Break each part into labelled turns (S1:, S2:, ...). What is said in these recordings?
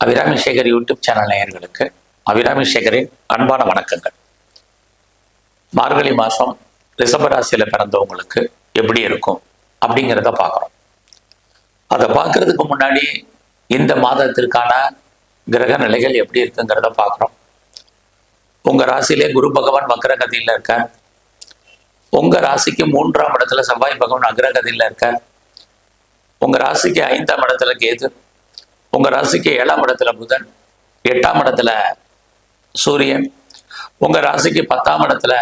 S1: Abirami Sekar YouTube channel நேயர்களுக்கு அபிராமி சேகரின் அன்பான வணக்கங்கள். மார்கழி மாதம் ரிஷபராசியில் பிறந்தவங்களுக்கு எப்படி இருக்கும் அப்படிங்கிறத பார்க்குறோம். அதை பார்க்கறதுக்கு முன்னாடி இந்த மாதத்திற்கான கிரக நிலைகள் எப்படி இருக்குங்கிறத பார்க்குறோம். உங்கள் ராசியிலே குரு பகவான் வக்ரகதியில் இருக்கார். உங்கள் ராசிக்கு மூன்றாம் இடத்துல செவ்வாய் பகவான் அக்ரகதியில் இருக்கார். உங்கள் ராசிக்கு ஐந்தாம் இடத்துல கேது உங்கள் ராசிக்கு ஏழாம் இடத்துல புதன் எட்டாம் இடத்துல சூரியன் உங்கள் ராசிக்கு பத்தாம் இடத்துல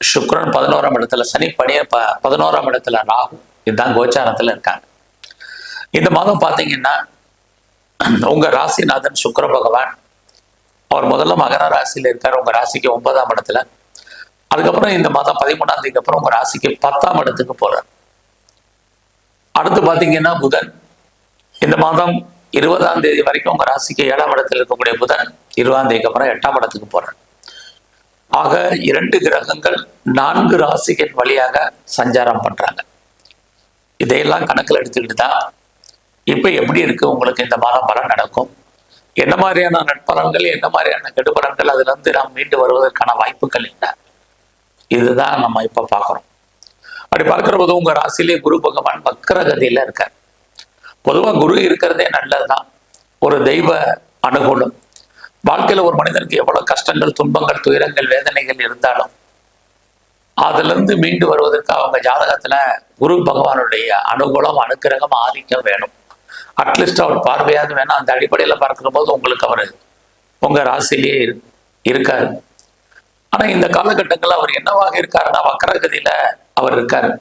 S1: சுக்ரன் பதினோராம் இடத்துல சனி பனிய ப பதினோராம் இடத்துல ராகு. இதுதான் கோச்சாரத்தில் இருக்காங்க. இந்த மாதம் பார்த்தீங்கன்னா உங்கள் ராசிநாதன் சுக்கர பகவான் அவர் முதல்ல மகர ராசியில் இருக்கார் உங்கள் ராசிக்கு ஒன்பதாம் இடத்துல. அதுக்கப்புறம் இந்த மாதம் பதிமூணாம் தேதிக்கு அப்புறம் உங்கள் ராசிக்கு பத்தாம் இடத்துக்கு போகிறார் அடுத்து பார்த்தீங்கன்னா புதன். இந்த மாதம் இருபதாம் தேதி வரைக்கும் உங்க ராசிக்கு ஏழாம் இடத்தில் இருக்கக்கூடிய புதன் இருபதாம் தேதிக்கு அப்புறம் எட்டாம் இடத்துக்கு போறார். ஆக இரண்டு கிரகங்கள் நான்கு ராசிகள் வழியாக சஞ்சாரம் பண்றாங்க. இதையெல்லாம் கணக்கில் எடுத்துக்கிட்டு தான் இப்போ எப்படி இருக்கு உங்களுக்கு இந்த மாதம் பலன் நடக்கும்? என்ன மாதிரியான நட்பலன்கள் என்ன மாதிரியான கெடுபலன்கள் அதுல இருந்து நாம் மீண்டு வருவதற்கான வாய்ப்புகள் என்ன? இதுதான் நம்ம இப்போ பார்க்குறோம். அப்படி பார்க்கிற போது உங்க ராசியிலே குரு பகவான் வக்கரகதியில இருக்கார். பொதுவாக குரு இருக்கிறதே நல்லதுதான். ஒரு தெய்வ அனுகூலம். வாழ்க்கையில ஒரு மனிதனுக்கு எவ்வளவு கஷ்டங்கள் துன்பங்கள் துயரங்கள் வேதனைகள் இருந்தாலும் அதுல இருந்து மீண்டு வருவதற்கு அவங்க ஜாதகத்துல குரு பகவானுடைய அனுகூலம் அனுக்கிரகம் ஆதிக்கம் வேணும். அட்லீஸ்ட் அவர் பார்வையாவது வேணும் அந்த அடிப்படையில பார்க்கிற போது உங்களுக்கு அவர் உங்க ராசிலேயே இரு- இருக்காரு. ஆனா இந்த காலகட்டங்கள்ல அவர் என்னவாக இருக்காருன்னா வக்கரகதியில அவர் இருக்காரு.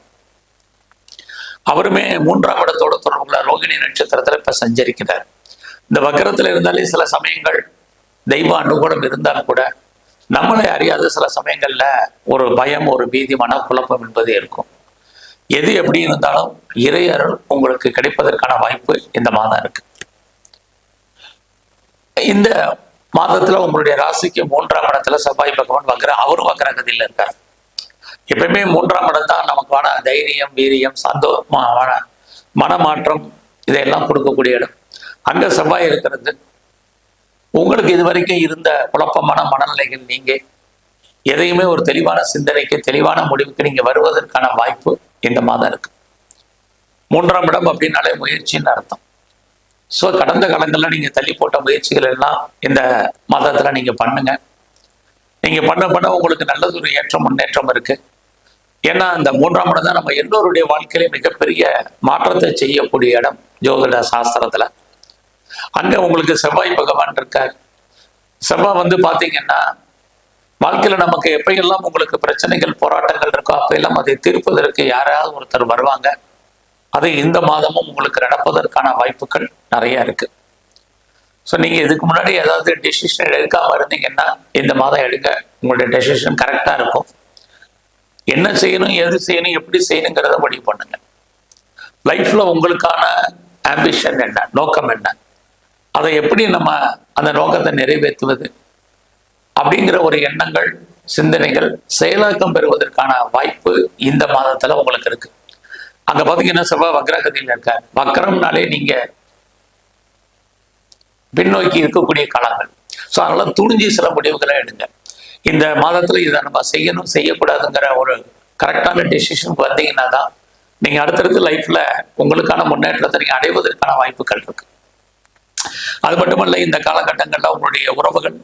S1: அவருமே மூன்றாம் இடத்தோட தொடர்புள்ள ரோகிணி நட்சத்திரத்துல இப்ப சஞ்சரிக்கிறார். இந்த வக்கரத்துல இருந்தாலே சில சமயங்கள் தெய்வ அனுகூலம் இருந்தாலும் கூட நம்மளை அறியாத சில சமயங்கள்ல ஒரு பயம் ஒரு பீதி மனக்குழப்பம் என்பது இருக்கும். எது எப்படி இருந்தாலும் இறையருள் உங்களுக்கு கிடைப்பதற்கான வாய்ப்பு இந்த மாதம் இருக்கு. இந்த மாதத்துல உங்களுடைய ராசிக்கு மூன்றாம் இடத்துல செவ்வாய் பகவான் வக்கர அவரும் வக்கரகதியில் இருக்கார். எப்பயுமே மூன்றாம் இடம் தான் நமக்கான தைரியம் வீரியம் சந்தோஷமான மனமாற்றம் இதையெல்லாம் கொடுக்கக்கூடிய இடம். அங்க செவ்வாய் இருக்கிறது. உங்களுக்கு இது வரைக்கும் இருந்த குழப்பமான மனநிலைகள் நீங்க. எதையுமே ஒரு தெளிவான சிந்தனைக்கு தெளிவான முடிவுக்கு நீங்க வருவதற்கான வாய்ப்பு இந்த மாதம் இருக்கு. மூன்றாம் இடம் அப்படின்னாலே முயற்சின்னு அர்த்தம். ஸோ கடந்த காலங்களில் நீங்க தள்ளி போட்ட முயற்சிகள் எல்லாம் இந்த மாதத்துல நீங்க பண்ணுங்க. நீங்க பண்ண பண்ண உங்களுக்கு நல்லதொரு ஏற்றம் முன்னேற்றம் இருக்கு. ஏன்னா அந்த மூன்றாம் இடம் தான் நம்ம எல்லோருடைய வாழ்க்கையிலே மிகப்பெரிய மாற்றத்தை செய்யக்கூடிய இடம் ஜோதிட சாஸ்திரத்துல. அங்க உங்களுக்கு செவ்வாய் பகவான் இருக்கார். செவ்வாய் வந்து பாத்தீங்கன்னா வாழ்க்கையில நமக்கு எப்பயெல்லாம் உங்களுக்கு பிரச்சனைகள் போராட்டங்கள் இருக்கோ அப்பெல்லாம் அதை தீர்ப்பதற்கு யாராவது ஒருத்தர் வருவாங்க. அது இந்த மாதமும் உங்களுக்கு நடப்பதற்கான வாய்ப்புகள் நிறைய இருக்கு. ஸோ நீங்க இதுக்கு முன்னாடி ஏதாவது டெசிஷன் எடுக்காமல் இருந்தீங்கன்னா இந்த மாதம் எடுங்க. உங்களுடைய டெசிஷன் கரெக்டா இருக்கும். என்ன செய்யணும் எது செய்யணும் எப்படி செய்யணுங்கிறத முடிவு பண்ணுங்க. லைஃப்ல உங்களுக்கான ஆம்பிஷன் என்ன நோக்கம் என்ன? அதை எப்படி நம்ம அந்த நோக்கத்தை நிறைவேற்றுவது? அப்படிங்கிற ஒரு எண்ணங்கள் சிந்தனைகள் செயலாக்கம் பெறுவதற்கான வாய்ப்பு இந்த மாதத்துல உங்களுக்கு இருக்கு. அங்க பாத்தீங்கன்னா செவ்வாய் வக்ரகதியில் இருக்க வக்ரம்னாலே நீங்க பின்னோக்கி இருக்கக்கூடிய காலங்கள். ஸோ அதனால துணிஞ்சு சில முடிவுகளை எடுங்க. இந்த மாதத்துல இதை நம்ம செய்யணும் செய்யக்கூடாதுங்கிற ஒரு கரெக்டான டெசிஷன் வந்தீங்கன்னா தான் நீங்க அடுத்தடுத்து லைஃப்ல உங்களுக்கான முன்னேற்றத்தை நீங்க அடைவதற்கான வாய்ப்புகள் இருக்கு. அது மட்டுமல்ல இந்த காலகட்டங்கள்ல உங்களுடைய உறவுகள்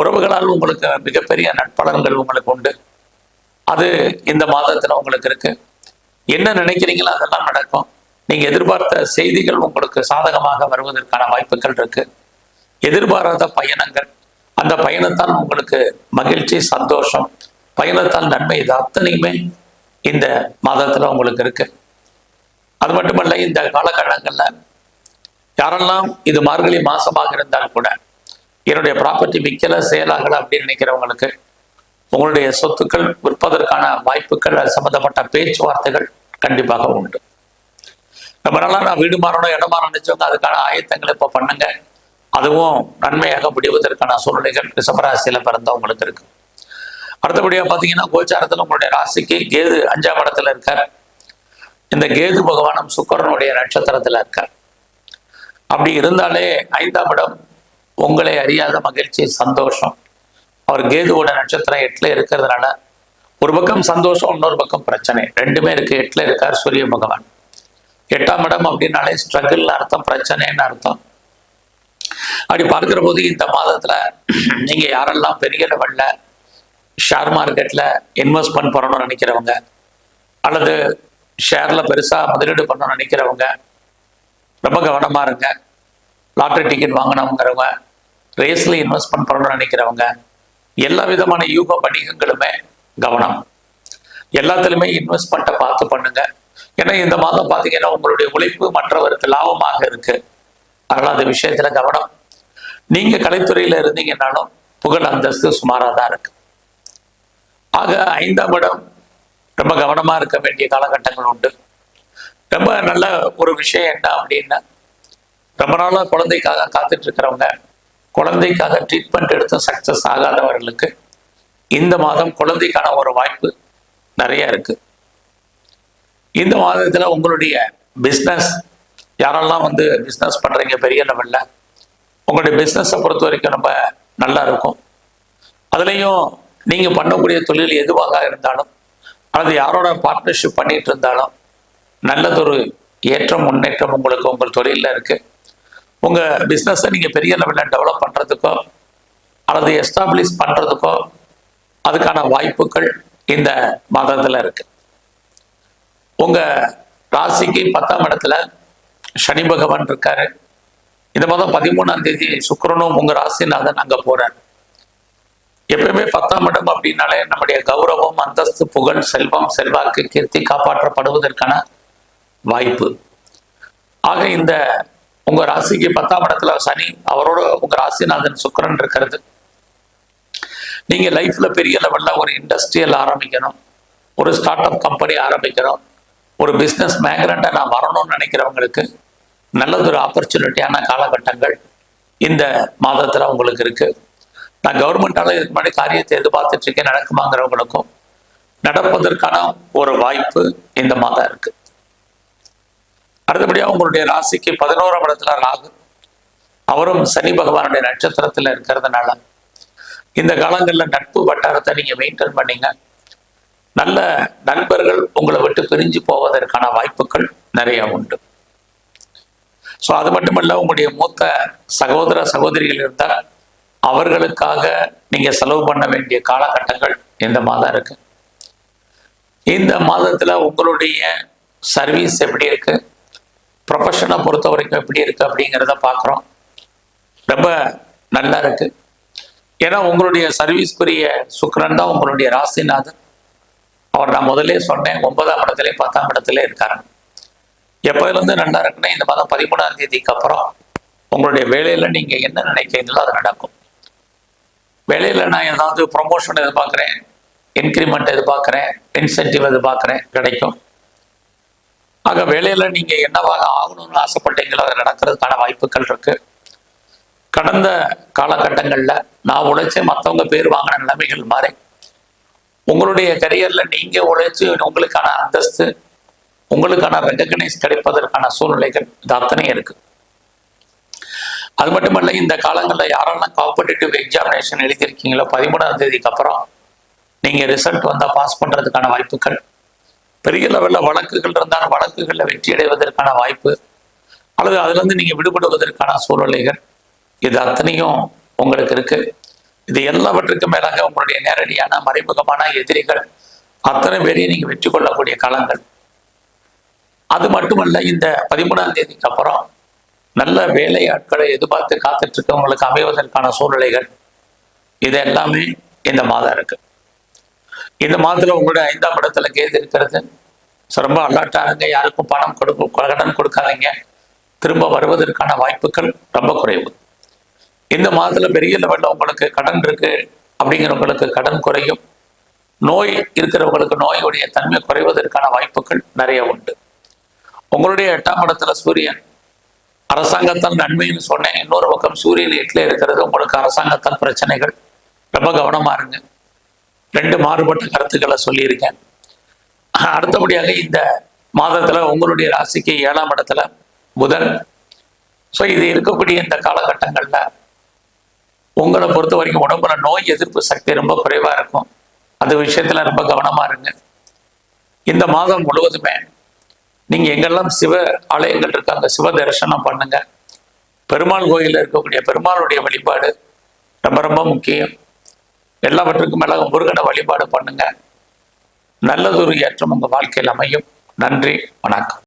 S1: உறவுகளால் உங்களுக்கு மிகப்பெரிய நட்பலன்கள் உங்களுக்கு உண்டு. அது இந்த மாதத்துல உங்களுக்கு இருக்கு. என்ன நினைக்கிறீங்களோ அதெல்லாம் நடக்கும். நீங்க எதிர்பார்த்த செய்திகள் உங்களுக்கு சாதகமாக வருவதற்கான வாய்ப்புகள் இருக்கு. எதிர்பாராத பயணங்கள் அந்த பயணத்தால் உங்களுக்கு மகிழ்ச்சி சந்தோஷம். பயணத்தால் நன்மை இது அத்தனையுமே இந்த மாதத்தில் உங்களுக்கு இருக்கு. அது மட்டுமல்ல இந்த காலகட்டங்களில் யாரெல்லாம் இது மார்கழி மாசமாக இருந்தால் கூட என்னுடைய ப்ராப்பர்ட்டி விற்கல சேலாகல அப்படின்னு நினைக்கிறவங்களுக்கு உங்களுடைய சொத்துக்கள் விற்பதற்கான வாய்ப்புகள் அது சம்பந்தப்பட்ட பேச்சுவார்த்தைகள் கண்டிப்பாக உண்டு. ரொம்ப நான் வீடு மாறணும் இடம் மாறணும் நினைச்சவங்க அதுக்கான ஆயத்தங்களை இப்போ பண்ணுங்க. அதுவும் நன்மையாக முடிவதற்கான சூழ்நிலைகள் ரிஷபராசியில பிறந்தவங்களுக்கு இருக்கு. அடுத்தபடியாக பார்த்தீங்கன்னா கோச்சாரத்தில் உங்களுடைய ராசிக்கு கேது அஞ்சாம் இடத்துல இருக்கார். இந்த கேது பகவானும் சுக்கரனுடைய நட்சத்திரத்தில் இருக்கார். அப்படி இருந்தாலே ஐந்தாம் இடம் உங்களை அறியாத மகிழ்ச்சி சந்தோஷம். அவர் கேதுவோட நட்சத்திரம் எட்டில் இருக்கிறதுனால ஒரு பக்கம் சந்தோஷம் இன்னொரு பக்கம் பிரச்சனை. ரெண்டுமே இருக்கு. எட்டில் இருக்கார் சூரிய பகவான். எட்டாம் இடம் அப்படின்னாலே ஸ்ட்ரகிள்னு அர்த்தம் பிரச்சனைன்னு அர்த்தம். அப்படி பார்க்கிற போது இந்த மாதத்துல நீங்க யாரெல்லாம் பெரிய லெவல்ல ஷேர் மார்க்கெட்ல இன்வெஸ்ட்மெண்ட் பண்ணணும்னு நினைக்கிறவங்க அல்லது ஷேர்ல பெருசா முதலீடு பண்ணணும்னு நினைக்கிறவங்க ரொம்ப கவனமா இருங்க. லாட்டரி டிக்கெட் வாங்கினவங்கிறவங்க ரேஸ்ல இன்வெஸ்ட்மெண்ட் பண்ணணும்னு நினைக்கிறவங்க எல்லா விதமான யூக வணிகங்களுமே கவனம். எல்லாத்துலயுமே இன்வெஸ்ட்மெண்ட்டை பார்த்து பண்ணுங்க. ஏன்னா இந்த மாதம் பார்த்தீங்கன்னா உங்களுடைய உழைப்பு மற்றவருக்கு லாபமாக இருக்கு. அதனால அந்த விஷயத்துல கவனம். நீங்க கலைத்துறையில இருந்தீங்கன்னாலும் புகழ் அந்தஸ்து சுமாராக தான் இருக்கு. ஆக ஐந்தாம் இடம் ரொம்ப கவனமா இருக்க வேண்டிய காலகட்டங்கள் உண்டு. ரொம்ப நல்ல ஒரு விஷயம் என்ன அப்படின்னா ரொம்ப நாளா குழந்தைக்காக காத்துட்டு இருக்கிறவங்க குழந்தைக்காக ட்ரீட்மெண்ட் எடுத்து சக்சஸ் ஆகாதவர்களுக்கு இந்த மாதம் குழந்தைக்கான ஒரு வாய்ப்பு நிறைய இருக்கு. இந்த மாதத்துல உங்களுடைய பிஸ்னஸ் யாரெல்லாம் வந்து பிஸ்னஸ் பண்றீங்க பெரிய லெவலில் உங்களுடைய பிஸ்னஸை பொறுத்த வரைக்கும் ரொம்ப நல்லா இருக்கும் அதுலேயும் நீங்கள் பண்ணக்கூடிய தொழில் எதுவாக இருந்தாலும் அல்லது யாரோட பார்ட்னர்ஷிப் பண்ணிட்டு இருந்தாலும் நல்லதொரு ஏற்றம் முன்னேற்றம் உங்களுக்கு உங்கள் தொழிலில் இருக்குது உங்கள் பிஸ்னஸை நீங்கள் பெரிய லெவலில் டெவலப் பண்ணுறதுக்கோ அல்லது எஸ்டாப்ளிஷ் பண்ணுறதுக்கோ அதுக்கான வாய்ப்புகள் இந்த மாதத்தில் இருக்குது உங்கள் ராசிக்கு பத்தாம் இடத்துல சனி பகவான் இருக்காரு. இந்த மாதம் பதிமூணாம் தேதி சுக்கிரனும் உங்க ராசிநாதன் அங்க போறார். எப்பயுமே பத்தாம் இடம் அப்படின்னாலே நம்முடைய கௌரவம் அந்தஸ்து புகழ் செல்வம் செல்வாக்கு கீர்த்தி காப்பாற்றப்படுவதற்கான வாய்ப்பு. ஆக இந்த உங்க ராசிக்கு பத்தாம் இடத்துல சனி அவரோட உங்க ராசிநாதன் சுக்கரன் இருக்கிறது. நீங்க லைஃப்ல பெரிய லெவல்ல ஒரு இண்டஸ்ட்ரியல் ஆரம்பிக்கணும். ஒரு ஸ்டார்ட் அப் கம்பெனி ஆரம்பிக்கணும். ஒரு பிஸ்னஸ் மேக்னட்டை நான் வரணும்னு நினைக்கிறவங்களுக்கு நல்லதொரு ஆப்பர்ச்சுனிட்டியான காலகட்டங்கள் இந்த மாதத்துல உங்களுக்கு இருக்கு. நான் கவர்மெண்டால இதுக்கு முன்னாடி காரியத்தை எதிர்பார்த்துட்டு இருக்கேன். நடக்குமாங்கிறவங்களுக்கும் நடப்பதற்கான ஒரு வாய்ப்பு இந்த மாதம் இருக்கு. அடுத்தபடியாக உங்களுடைய ராசிக்கு பதினோராம் இடத்துல ராகு. அவரும் சனி பகவானுடைய நட்சத்திரத்துல இருக்கிறதுனால இந்த காலங்களில் நட்பு வட்டாரத்தை நீங்க மெயின்டைன் பண்ணீங்க. நல்ல நண்பர்கள் உங்களை விட்டு பிரிஞ்சு போவதற்கான வாய்ப்புகள் நிறைய உண்டு. ஸோ அது மட்டுமல்ல உங்களுடைய மூத்த சகோதர சகோதரிகள் இருந்தால் அவர்களுக்காக நீங்கள் செலவு பண்ண வேண்டிய காலகட்டங்கள் இந்த மாதம் இருக்கு. இந்த மாதத்தில் உங்களுடைய சர்வீஸ் எப்படி இருக்கு? ப்ரொஃபஷனை பொறுத்த வரைக்கும் எப்படி இருக்கு அப்படிங்கிறத பார்க்குறோம் ரொம்ப நல்லா இருக்கு. ஏன்னா உங்களுடைய சர்வீஸ்க்குரிய சுக்கரன் தான் உங்களுடைய ராசிநாதன். அவர் நான் முதல்லே சொன்னேன் ஒன்பதாம் இடத்துல பத்தாம் இடத்துல இருக்காரு எப்போதுலேருந்து நல்லா இருக்குன்னா இந்த மாதம் பதிமூணாம் தேதிக்கு அப்புறம் உங்களுடைய வேலையில் நீங்கள் என்ன நினைக்கிறீங்களோ அது நடக்கும். வேலையில் நான் ஏதாவது ப்ரொமோஷன் எதிர்பார்க்குறேன் இன்க்ரிமெண்ட் எதிர்பார்க்குறேன் இன்சென்டிவ் எதிர்பார்க்குறேன் கிடைக்கும். ஆக வேலையில் நீங்கள் என்னவாக ஆகணும்னு ஆசைப்பட்டீங்களோ அது நடக்கிறதுக்கான வாய்ப்புகள் இருக்குது கடந்த காலகட்டங்களில் நான் உழைச்சி மற்றவங்க பேர் வாங்கின நிலைமைகள் மாறி உங்களுடைய கரியரில் நீங்கள் உழைச்சி உங்களுக்கான அந்தஸ்து உங்களுக்கான ரெகக்னைஸ் கிடைப்பதற்கான சூழ்நிலைகள் இது அத்தனையும் இருக்கு. அது மட்டுமல்ல இந்த காலங்களில் யாரெல்லாம் காம்படிட்டிவ் எக்ஸாமினேஷன் எழுதியிருக்கீங்களோ பதிமூணாம் தேதிக்கு அப்புறம் நீங்க ரிசல்ட் வந்தா பாஸ் பண்றதுக்கான வாய்ப்புகள் பெரிய லெவலில் வழக்குகள் இருந்தால் வழக்குகளில் வெற்றி அடைவதற்கான வாய்ப்பு அல்லது அதுலேருந்து நீங்கள் விடுபடுவதற்கான சூழ்நிலைகள் இது அத்தனையும் உங்களுக்கு இருக்கு. இது எல்லாவற்றுக்கும் மேலாக உங்களுடைய நேரடியான மறைமுகமான எதிரிகள் அத்தனை பேரையும் நீங்கள் வெற்றி கொள்ளக்கூடிய காலங்கள். அது மட்டுமல்ல இந்த பதிமூணாம் தேதிக்கு அப்புறம் நல்ல வேலை ஆட்களை எதிர்பார்த்து காத்துட்டு இருக்கவங்களுக்கு அமைவதற்கான சூழ்நிலைகள் இது எல்லாமே இந்த மாதம் இருக்கு. இந்த மாதத்துல உங்களுடைய ஐந்தாம் இடத்துல கேது இருக்கிறது. ரொம்ப அலர்ட்டாருங்க யாருக்கும் பணம் கொடுக்க கடன் கொடுக்காதீங்க. திரும்ப வருவதற்கான வாய்ப்புகள் ரொம்ப குறைவு. இந்த மாதத்துல பெரிய லெவலில் உங்களுக்கு கடன் இருக்கு அப்படிங்கிறவங்களுக்கு கடன் குறையும். நோய் இருக்கிறவங்களுக்கு நோயுடைய தன்மை குறைவதற்கான வாய்ப்புகள் நிறைய உண்டு. உங்களுடைய எட்டாம் இடத்துல சூரியன் அரசாங்கத்தால் நன்மைன்னு சொன்னேன். இன்னொரு பக்கம் சூரியன் எட்டில் இருக்கிறது உங்களுக்கு அரசாங்கத்தால் பிரச்சனைகள். ரொம்ப கவனமா இருங்க. ரெண்டு மாறுபட்ட கருத்துக்களை சொல்லியிருக்கேன். அடுத்தபடியாக இந்த மாதத்துல உங்களுடைய ராசிக்கு ஏழாம் இடத்துல புதன். ஸோ இது இருக்கக்கூடிய இந்த காலகட்டங்கள்ல உங்களை பொறுத்த வரைக்கும் உடம்புல நோய் எதிர்ப்பு சக்தி ரொம்ப குறைவா இருக்கும். அந்த விஷயத்துல ரொம்ப கவனமா இருங்க. இந்த மாதம் முழுவதுமே நீங்க எங்கெல்லாம் சிவ ஆலயங்கள் இருக்காங்க சிவ தரிசனம் பண்ணுங்க. பெருமாள் கோயிலில் இருக்கக்கூடிய பெருமாளுடைய வழிபாடு ரொம்ப ரொம்ப முக்கியம். எல்லாவற்றுக்கும் மேலாக முருகனை வழிபாடு பண்ணுங்க. நல்லதொரு ஏற்றம் உங்க வாழ்க்கையில் அமையும். நன்றி வணக்கம்.